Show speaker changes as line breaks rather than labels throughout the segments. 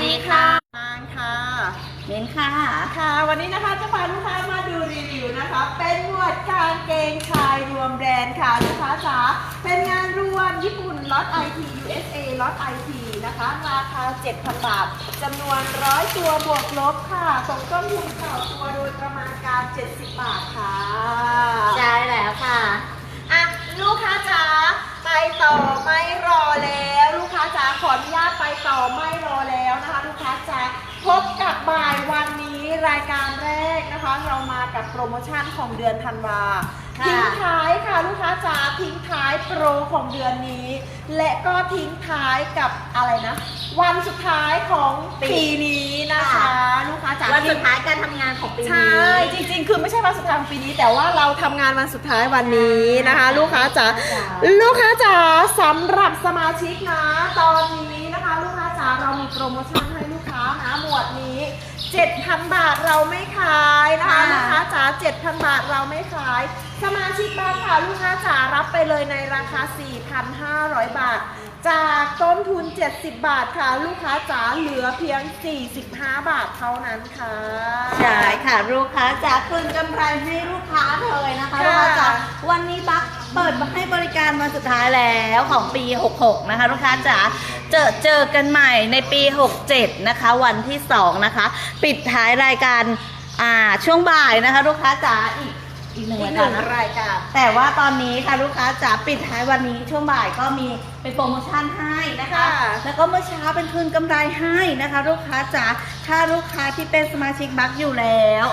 ดีค่ะ
มางค่ะ
เน้นค่ะ
ค่ะ วันนี้นะคะจะพาลูกค้ามาดูรีวิวนะคะ เป็นหมวดกางเกงชายรวมแบรนด์ค่ะลูกค้าจ๋าเป็นงานรวมญี่ปุ่นล็อต IT USA ล็อต IT นะคะ ราคา 7,000 บาทจำนวน 100 ตัวบวกลบค่ะส่งต้นทุนต่อตัวโดยประมาณการ 70 บาทค่ะ
ใช่แล้วค่ะ
อะ ลูกค้าจ๋าไป ต่อไม่รอแล้ว ลูกค้าจ๋าขออนุญาตไปต่อไม่รอแล้วนะคะ ลูกค้าจ๋าพบกับบ่ายวันนี้ รายการแรกนะคะ เรามากับโปรโมชั่นของเดือนธันวา
ค่ะ
ทิ้งท้ายค่ะลูกค้าจ๋าทิ้งท้ายโปรของเดือนนี้ และก็ทิ้งท้ายกับอะไรนะ วันสุดท้ายของปีนี้นะคะ ลูกค้าจ๋า
วันสุดท้ายการทำงานของปี
ใช่
นี้
จริง ๆ คือไม่ใช่วันสุดท้ายของปีนี้ แต่ว่าเราทำงานวันสุดท้ายวันนี้นะคะ ลูกค้าจ๋า
จ้ะ
ลูกค้าจ๋าสำหรับสมาชิกนะ ตอนนี้นะคะ ลูกค้าจ๋าเรามีโปรโมชั่น วดนี้ 7,000 บาทเราไม่ขายนะคะ
ค่ะ
ลูกค้าจ๋า7,000 บาทเราไม่ขาย สมาชิกบ้านค่ะลูกค้าจ๋ารับไปเลยในราคา 4,500 บาท จากต้นทุน 70 บาทค่ะ ลูกค้าจ๋าเหลือเพียง 45 บาทเท่านั้นค่ะ
ใช่ค่ะลูกค้าจะคืนกำไรให้ลูกค้าเลยนะคะ
ค่ะ
ลูกค้าจ๋าวันนี้บัคเปิดให้บริการวันสุดท้ายแล้วของปี 66 นะคะ ลูกค้าจ๋า เจอเจอกันใหม่ในปี 67 นะคะ วันที่ 2 นะคะ ปิดท้ายรายการอ่าช่วงบ่ายนะคะ ลูกค้าจ๋าอีกอีกหนึ่ง
อีก
ราย
ห
การ
นึ่ง
นะ
รายการ
แต่ว่าตอนนี้ค่ะลูกค้าจ๋าปิดท้ายวันนี้ช่วงบ่ายก็มีเป็นโปรโมชั่นให้นะคะ
ค่ะ
แล้วก็เมื่อเช้าเป็นคืนกำไรให้นะคะ ลูกค้าจ๋าถ้าลูกค้าที่เป็นสมาชิกบัคอยู่แล้ว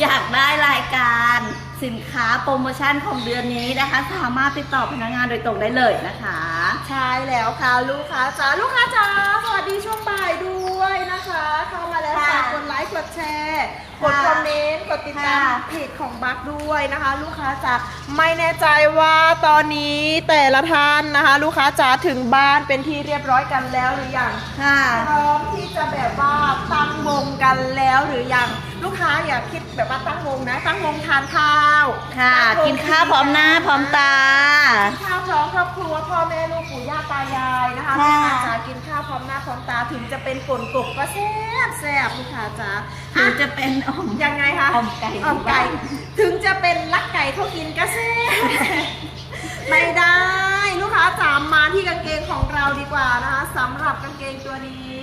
อยากได้รายการสินค้าโปรโมชั่นของเดือนนี้นะคะ สามารถติดต่อพนักงานโดยตรงได้เลยนะคะ
ใช่แล้วค่ะลูกค้าจ๋าลูกค้าจ๋าสวัสดีช่วงบ่ายด้วยนะคะ เข้ามาแล้ว
ค่ะ
ฝากกดไลค์กดแชร์กด
ค่ะ
คอมเมนต์กดติดตาม
ค่ะ
เพจของบัคด้วยนะคะ ลูกค้าจ๋าไม่แน่ใจว่าตอนนี้แต่ละท่านนะคะ ลูกค้าจ๋าถึงบ้านเป็นที่เรียบร้อยกันแล้วหรือยัง
ค่ะ
พร้อมที่จะแบบว่าตั้งวงกันแล้วหรือยัง ลูกค้าอย่าคิดแบบว่าตั้งวงนะ ตั้งวงทานข้าว
ค่ะ
ตั้งวง
กินข้าวพร้อมหน้าพร้อมตา
กินข้าวพร้อมครอบครัวพ่อแม่ลูกปู่ย่าตายายนะคะ
ค่ะ
ลูกค้าจ๋ากินข้าวพร้อมหน้าพร้อมตาถึงจะเป็นฝนตกก็แซ่บแซ่บลูกค้าจ๋า
ถึ
อะ
งจะเป็นอม
ยังไงคะ
อ่อมไก่
อ่อมไก่ ถึงจะเป็นลักไก่เขากินก็แซ่บไม่ได้ลูกค้า จ๋ามาที่กางเกงของเราดีกว่านะคะสำหรับกางเกงตัวนี้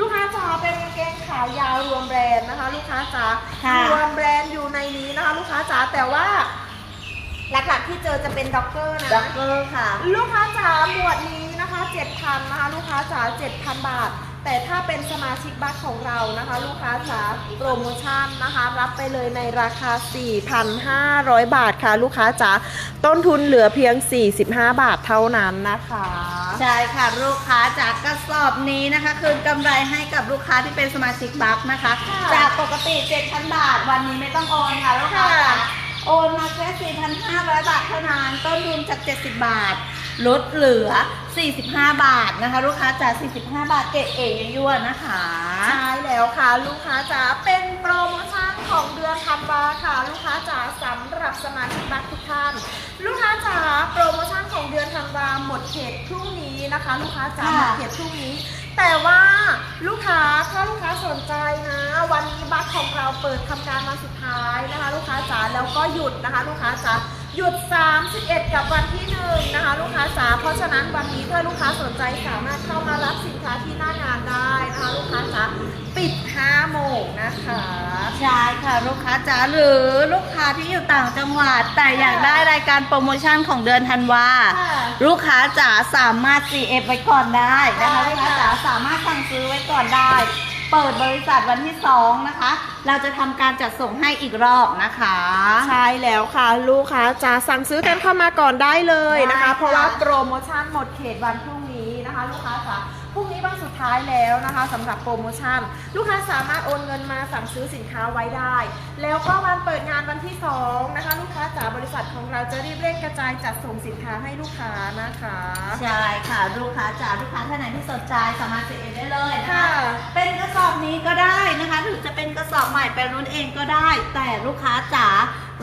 ลูกค้าจ๋าเป็นกางเกงขายาวรวมแบรนด์นะคะ ลูกค้าจ๋า
ค่ะ
รวมแบรนด์อยู่ในนี้นะคะ ลูกค้าจ๋าแต่ว่า หลักๆที่เจอจะเป็นด็อกเกอร์นะ
ด็อกเกอร์ค่ะ
ลูกค้าจ๋าหมวดนี้นะคะ 7,000นะคะ ลูกค้าจ๋า7,000 บาท แต่ถ้าเป็นสมาชิกบัคของเรานะคะ ลูกค้าจ๋าโปรโมชั่นนะคะ รับไปเลยในราคา 4,500 บาทค่ะ ลูกค้าจ๋าต้นทุนเหลือเพียง 45 บาทเท่านั้นนะคะ
ใช่ค่ะลูกค้าจากกระสอบนี้นะคะ คืนกำไรให้กับลูกค้าที่เป็นสมาชิกบัคนะคะ
ค่ะ
จากปกติ 7,000 บาท วันนี้ไม่ต้องโอนค่ะลูกค้า
ค่ะ
จ๋าโอนมาแค่4,500 บาทเท่านั้นต้นทุนจาก 70 บาท ลดเหลือ 45 บาทนะคะ ลูกค้าจาก45 บาทเกรดเอยั่วๆนะคะ
ใช่แล้วค่ะ ลูกค้าจ๋าเป็นโปรโมชั่นของเดือนธันวาค่ะ ลูกค้าจ๋าสำหรับสมาชิกบัคทุกท่าน ลูกค้าจ๋าโปรโมชั่นของเดือนธันวาหมดเขตพรุ่งนี้นะคะ ลูกค้าจ๋าหม
ค่ะ
ดเขตพรุ่งนี้ แต่ว่าลูกค้าถ้าลูกค้าสนใจนะ วันนี้บัคของเราเปิดทำการวันสุดท้ายนะคะ ลูกค้าจ๋าแล้วก็หยุดนะคะ ลูกค้าจ๋า หยุด 31 กับวันที่หนึ่งนะคะ ลูกค้าจ๋าเพราะฉะนั้นวันนี้ถ้าลูกค้าสนใจสามารถเข้ามารับสินค้าที่หน้างานได้นะคะลูกค้าจ๋าปิด5โมงนะคะ
ใช่ค่ะลูกค้าจ๋าหรือลูกค้าที่อยู่ต่างจังหวัด แต่อยากได้รายการโปรโมชั่นของเดือนธันวา
ค่ะ
ลูกค้าจ๋าสามารถ CF ไว้ก่อนได้นะคะ
ได้
ลูก
ค่ะ
ค้าจ๋าสามารถสั่งซื้อไว้ก่อนได้ เปิดบริษัทวันที่ 2 นะคะ เราจะทำการจัดส่งให้อีกรอบนะคะ
ใช่แล้วค่ะลูกค้าจะสั่งซื้อกันเข้ามาก่อนได้เลยนะคะ
ได้ค่ะ
เพราะว่าโปรโมชั่นหมดเขตวันพรุ่งนี้นะคะ ลูกค้าจ๋าพรุ่งนี้วันสุดท้ายแล้วนะคะสำหรับโปรโมชั่น ลูกค้าสามารถโอนเงินมาสั่งซื้อสินค้าไว้ได้ แล้วก็วันเปิดงานวันที่สองนะคะ ลูกค้าจ๋าบริษัทของเราจะรีบเร่งกระจายจัดส่งสินค้าให้ลูกค้านะคะ
ใช่ค่ะ ลูกค้าจ๋าลูกค้าท่านไหนที่สนใจสามารถ CF ได้เลยนะคะ
ค่ะ
เป็นกระสอบนี้ก็ได้นะคะหรือจะเป็นกระสอบ ใหม่ไปรุ่นเองก็ได้ แต่ลูกค้าจ๋า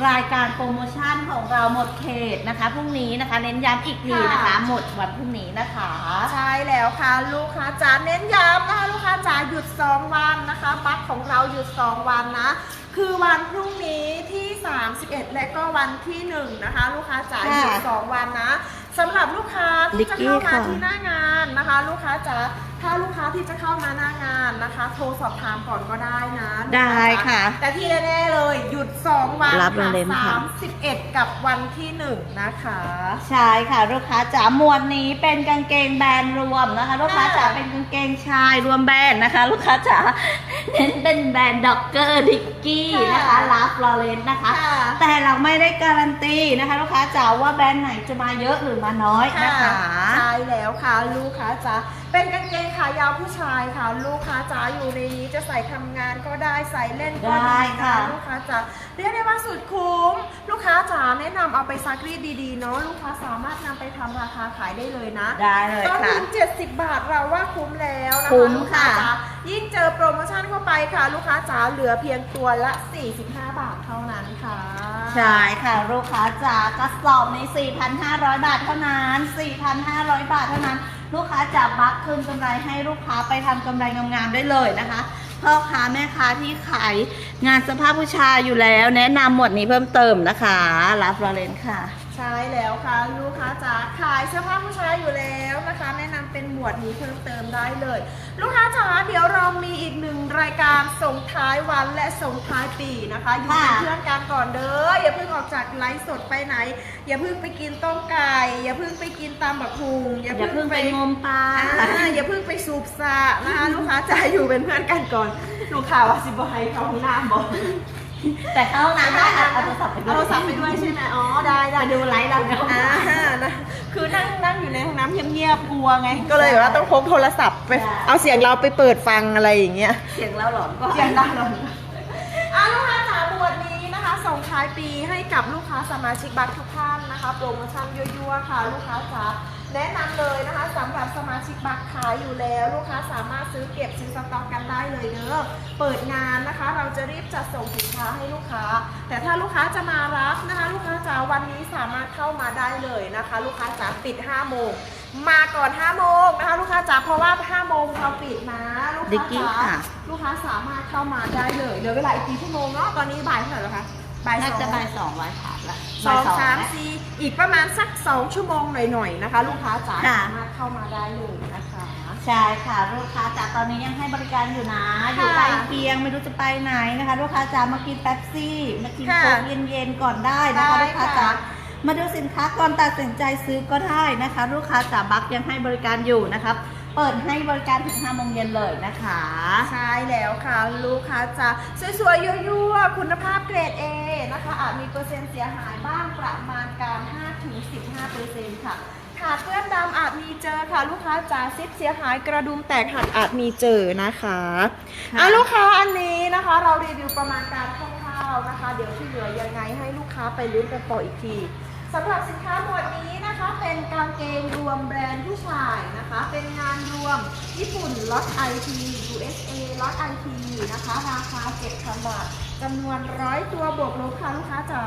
รายการโปรโมชั่นของเราหมดเขตนะคะพรุ่งนี้นะคะเน้นย้ำอีกทีนะคะ
ค่ะ
หมดวันพรุ่งนี้นะคะ
ใช่แล้วค่ะ ลูกค้าจ๋าเน้นย้ำนะคะลูกค้าจ๋าหยุด 2 วันนะคะบัตรของเราหยุด 2 วันนะ คือวันพรุ่งนี้ที่ 31 และก็วันที่ 1 นะคะ ลูกค้าจ๋าหยุด
ค่ะ
2วันนะสำหรับลูกค้าที่จะเข้ามาที่หน้างานนะคะ ลูกค้าจ๋า ถ้าลูกค้าที่จะเข้ามาหน้างานนะคะ โทรสอบถามก่อนก็ได้นะลูก
ได้
ค้าจ๋า
ค่ะ
แต่ที่แน่ๆเลยหยุด 2 วัน
รับเลย
ค่ะ
ค่ะ
31กับวันที่ 1 นะคะ
ใช่ค่ะลูกค้าจ๋าหมวดนี้เป็นกางเกงแบรนด์รวมนะคะ ลูกค้าจ๋า
ค่ะ
เป็นกางเกงชายรวมแบรนด์นะคะ ลูกค้าจ๋าเน้นเป็นแบรนด์ด็อกเกอร์ดิกกี้นะคะลาฟลอเรนนะคะ
ค่ะ
แต่เราไม่ได้การันตีนะคะ ลูกค้าจ๋าว่าแบรนด์ไหนจะมาเยอะหรือมาน้อยนะคะ
ใช่แล้วค่ะ ลูกค้าจ๋า เป็นกางเกงขายาวผู้ชายค่ะ ลูกค้าจ๋าอยู่ในนี้จะใส่ทำงานก็ได้ใส่เล่นก็
ได้
ดี
ค่ะ
ลูกค้าจ๋าเรียกได้ว่าสุดคุ้ม ลูกค้าจ๋าแนะนำเอาไปซักรีดดีๆเนาะลูกค้าสามารถนำไปทำราคาขายได้เลยนะ
ได้เลย
ต้น
ค่ะ
ทุน70 บาทเราว่าคุ้มแล้วนะ
คุ้
คะ
ม
ลูกค้า
ค่ะ
จ๋ายิ่งเจอโปรโมชั่นเข้าไปค่ะ ลูกค้าจ๋าเหลือเพียงตัวละ 45 บาทเท่านั้นค่ะ
ใช่ค่ะลูกค้าจ๋ากระสอบใน 4,500 บาทเท่านั้น 4,500 บาทเท่านั้น ลูกค้าจะบัคคืนกำไรให้ลูกค้าไปทำกำไรงามๆได้เลยนะคะพ่อค้าแม่ค้าที่ขายงานสภาพผู้ชายอยู่แล้ว แนะนำหมวดนี้เพิ่มเติมนะคะรับรอเลนค่ะ
ใช่แล้วค่ะลูกค้าจ๋าขายเสื้อผ้าผู้ชายอยู่แล้วนะคะ แนะนำเป็นหมวดนี้เพิ่มเติมได้เลย ลูกค้าจ๋าเดี๋ยวเรามีอีกหนึ่งรายการส่งท้ายวันและส่งท้ายปีนะคะอยู่เป็น
ค่ะ
เพื่อนกันก่อนเด้ออย่าเพิ่งออกจากไลฟ์สดไปไหน อย่าเพิ่งไปกินต้มไก่อย่าเพิ่งไปกินตามบักหุง
อย่าเพิ่งไปงมปลา
อ่าอย่าเพิ่งไปสูบสระนะคะลูกค้าจ๋าอยู่เป็นเพื่อนกันก่อนลูกค้าว่าสิบไฮเข้าห้องน้ำบอก
แต่เข้าห้องน้ำได้เอาเอาโทรศัพท์ไปด้
เอา
วย
โทรศัพท์ไปด้วยใช่ไหมอ๋อได้ได้
ไปดูไลฟ์เราในห้อง
อ่า
น้ำ
นะคือนั่งนั่งอยู่ในห้องน้ำเงียบๆกลัวไง ก็เลยแบบว่าต้องพกโทรศัพท์ไป
ใช่
เอาเสียงเราไปเปิดฟังอะไรอย่างเงี้ย
เสียงเราหลอนก็
เสียงดังเลยอะลูกค้าจ๋าบวดนี้นะคะ ส่งท้ายปีให้กับลูกค้าสมาชิกบัตรทุกท่านนะคะ โปรโมชั่นยั่วๆค่ะ ลูกค้าจ๋า แนะนำเลยนะคะสำหรับสมาชิกบัตรขายอยู่แล้ว ลูกค้าสามารถซื้อเก็บซื้อสต็อกกันได้เลยเด้อเปิดงานนะคะ เราจะรีบจัดส่งสินค้าให้ลูกค้า แต่ถ้าลูกค้าจะมารับนะคะ ลูกค้าจ๋าวันนี้สามารถเข้ามาได้เลยนะคะ ลูกค้าจ๋าปิด5โมงมาก่อน5โมงนะคะ ลูกค้าจ๋าเพราะว่า5โมงเราปิดนะลูก
ดิก
ค้า
กี้
จ๋า
ค่ะ
ลูกค้าสามารถเข้ามาได้เลยเหลือเวลาอีกกี่ชั่วโมงเนาะตอนนี้บ่ายเท่าไหร่แล้วคะบ่ายส
น่า
อง
จะบ่ายสองร้อยขาดละ
สอง
บ่ย
สาม
แล้ว
สี่ อีกประมาณสักสองชั่วโมงหน่อยๆนะคะ ลูกค้าจ๋า
ค่ะ
สามารถเข้ามาได้เลยนะคะ
ใช่ค่ะลูกค้าจ๋าตอนนี้ยังให้บริการอยู่นะ อยู่
ค่ะ
ใกล้เคียงไม่รู้จะไปไหนนะคะ ลูกค้าจ๋ามากินแป๊บซี่มากิน
ค่ะ
โค้กเย็นๆก่อนได้นะคะ
ได้
ลูกค้า
ค่ะ
จ๋ามาดูสินค้าก่อนตัดสินใจซื้อก็ได้นะคะ ลูกค้าจ๋าบักยังให้บริการอยู่นะครับ เปิดให้บริการถึง5โมงเย็นเลยนะคะ
ใช่แล้วค่ะ ลูกค้าจ๋าสวยๆยั่วๆ คุณภาพเกรด A นะคะอาจมีเปอร์เซ็นต์เสียหายบ้างประมาณการ 5-15เปอร์เซ็นต์ค่ะขาดเปื้อนดำอาจมีเจอค่ะ ลูกค้าจ๋าซิปเสียหายกระดุมแตกหักอาจมีเจอนะคะ
ค่ะ
อะลูกค้าอันนี้นะคะ เรารีวิวประมาณการคร่าวๆนะคะ เดี๋ยวที่เหลือยังไงให้ลูกค้าไปลุ้นกันต่ออีกที สำหรับสินค้าหมวดนี้นะคะเป็นกางเกงรวมแบรนด์ผู้ชายนะคะ เป็นงานรวมญี่ปุ่นล็อต IT USA ล็อต IT นะคะ ราคา 7,000 บาทจำนวนร้อยตัวบวกลบค่ะลูกค้าจ๋า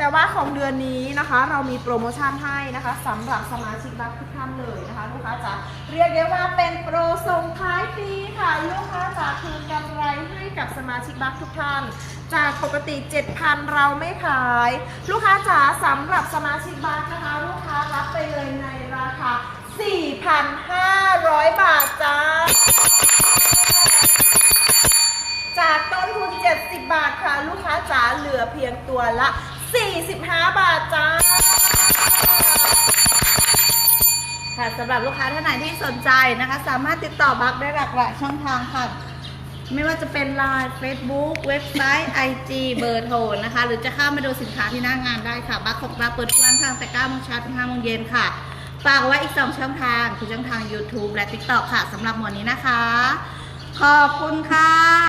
แต่ว่าของเดือนนี้นะคะ เรามีโปรโมชั่นให้นะคะสำหรับสมาชิกบัคทุกท่านเลยนะคะลูกค้าจ๋าเรียกได้ว่าเป็นโปรส่งท้ายปีค่ะลูกค้าจ๋าคืนกำไรให้กับสมาชิกบัคทุกท่าน จากปกติ 7,000 เราไม่ขาย ลูกค้าจ๋าสำหรับสมาชิกบัคนะคะ ลูกค้ารับไปเลยในราคา 4,500 บาทจ้าจากต้นทุน 70 บาทค่ะ ลูกค้าจ๋าเหลือเพียงตัวละ 45 บาทจ้า
ค่ะสำหรับลูกค้าท่านไหนที่สนใจนะคะ สามารถติดต่อบักได้หลากหลายช่องทางค่ะ ไม่ว่าจะเป็น Line Facebook เว็บไซต์ IG เบอร์โทรนะคะ หรือจะเข้ามาดูสินค้าที่หน้างานได้ค่ะ บัคของเราเปิดทุกวันทางแต่9โมงเช้าถึง5โมงเย็นค่ะฝากไว้อีก 2 ช่องทาง คือช่องทาง YouTube และ TikTok ค่ะสำหรับหมวดนี้นะคะ ขอบคุณค่ะ